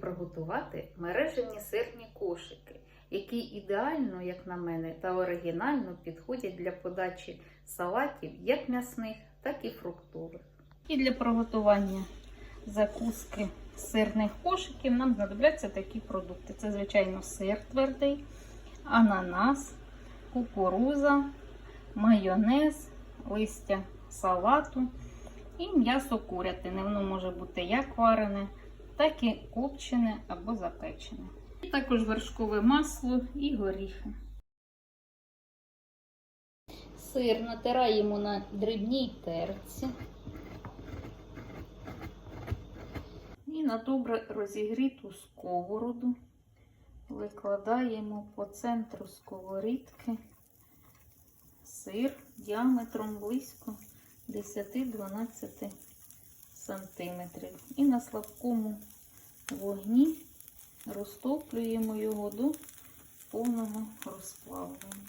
приготувати мережені сирні кошики, які ідеально, як на мене, та оригінально підходять для подачі салатів як м'ясних, так і фруктових. І для приготування закуски сирних кошиків нам знадобляться такі продукти. Це, звичайно, сир твердий, ананас, кукуруза, майонез, листя салату і м'ясо курятини. Воно може бути як варене так і копчене або запечене. І також вершкове масло і горіхи. Сир натираємо на дрібній терці. І на добре розігріту сковороду викладаємо по центру сковорідки сир діаметром близько 10-12 см. І на слабкому вогні розтоплюємо його до повного розплавлення.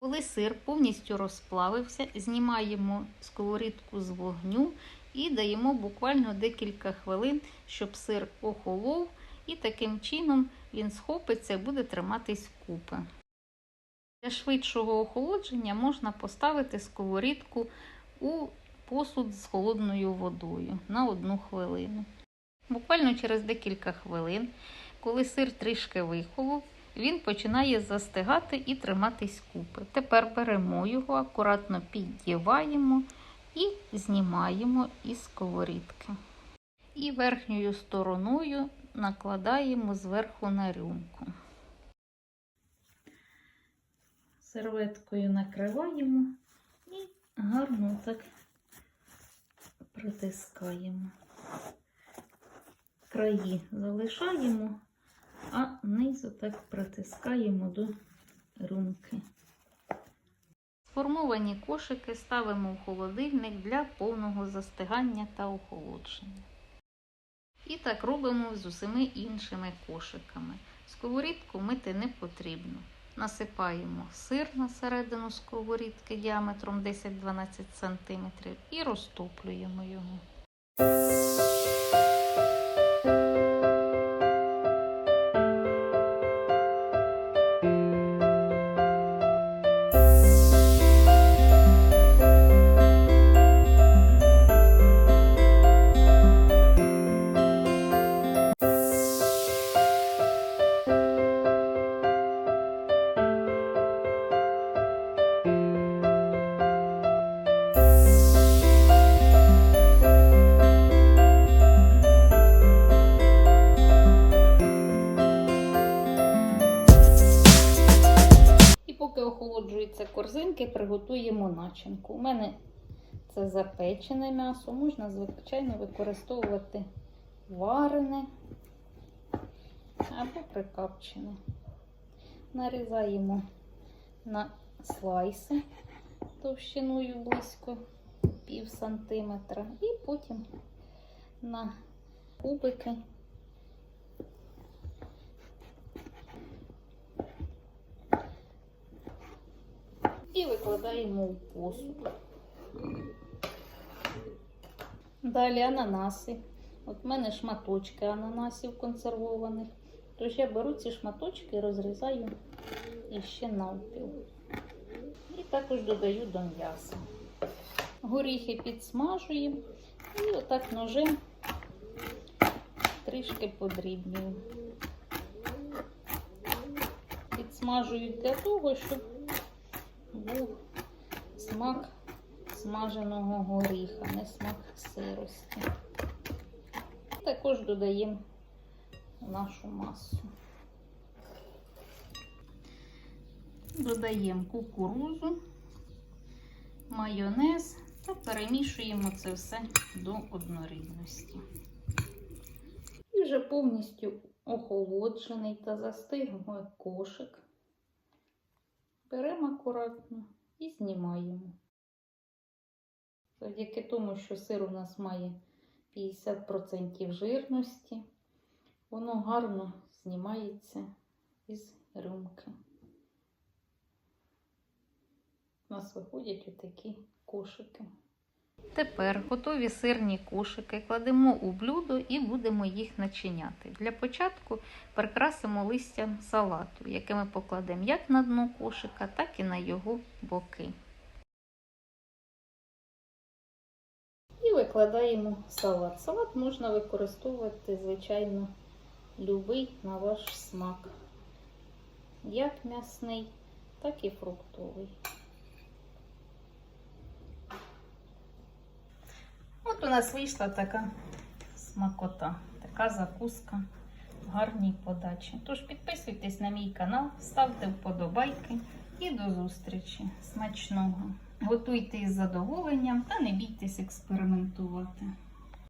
Коли сир повністю розплавився, знімаємо сковорідку з вогню і даємо буквально декілька хвилин, щоб сир охолов, і таким чином він схопиться і буде триматись купи. Для швидшого охолодження можна поставити сковорідку у посуд з холодною водою на одну хвилину. Буквально через декілька хвилин, коли сир трішки вихолов, він починає застигати і триматись купи. Тепер беремо його, акуратно піддіваємо і знімаємо із сковорідки. І верхньою стороною накладаємо зверху на рюмку. Серветкою накриваємо і гарно так притискаємо. Краї залишаємо, а низу так притискаємо до румки. Сформовані кошики ставимо в холодильник для повного застигання та охолодження. І так робимо з усіми іншими кошиками. Сковорідку мити не потрібно. Насипаємо сир на середину сковорідки діаметром 10-12 см і розтоплюємо його. Охолоджуються корзинки, приготуємо начинку. У мене це запечене м'ясо, можна, звичайно, використовувати варене або прикапчене. Нарізаємо на слайси товщиною близько пів сантиметра, і потім на кубики і викладаємо у посуд. Далі ананаси. От в мене шматочки ананасів консервованих. Тож я беру ці шматочки і розрізаю іще навпіл. І також додаю до м'яса. Горіхи підсмажуємо і отак ножем трішки подрібнюю. Підсмажую для того, щоб був смак смаженого горіха, не смак сирості. Також додаємо нашу масу. Додаємо кукурузу, майонез та перемішуємо це все до однорідності. І вже повністю охолоджений та застиглий кошик. Беремо акуратно і знімаємо. Завдяки тому, що сир у нас має 50% жирності, воно гарно знімається із рюмки. У нас виходять отакі кошики. Тепер готові сирні кошики кладемо у блюдо і будемо їх начиняти. Для початку прикрасимо листям салату, яке ми покладемо як на дно кошика, так і на його боки. І викладаємо салат. Салат можна використовувати, звичайно, любий на ваш смак. Як м'ясний, так і фруктовий. От у нас вийшла така смакота, така закуска в гарній подачі. Тож підписуйтесь на мій канал, ставте вподобайки і до зустрічі. Смачного! Готуйте із задоволенням та не бійтесь експериментувати.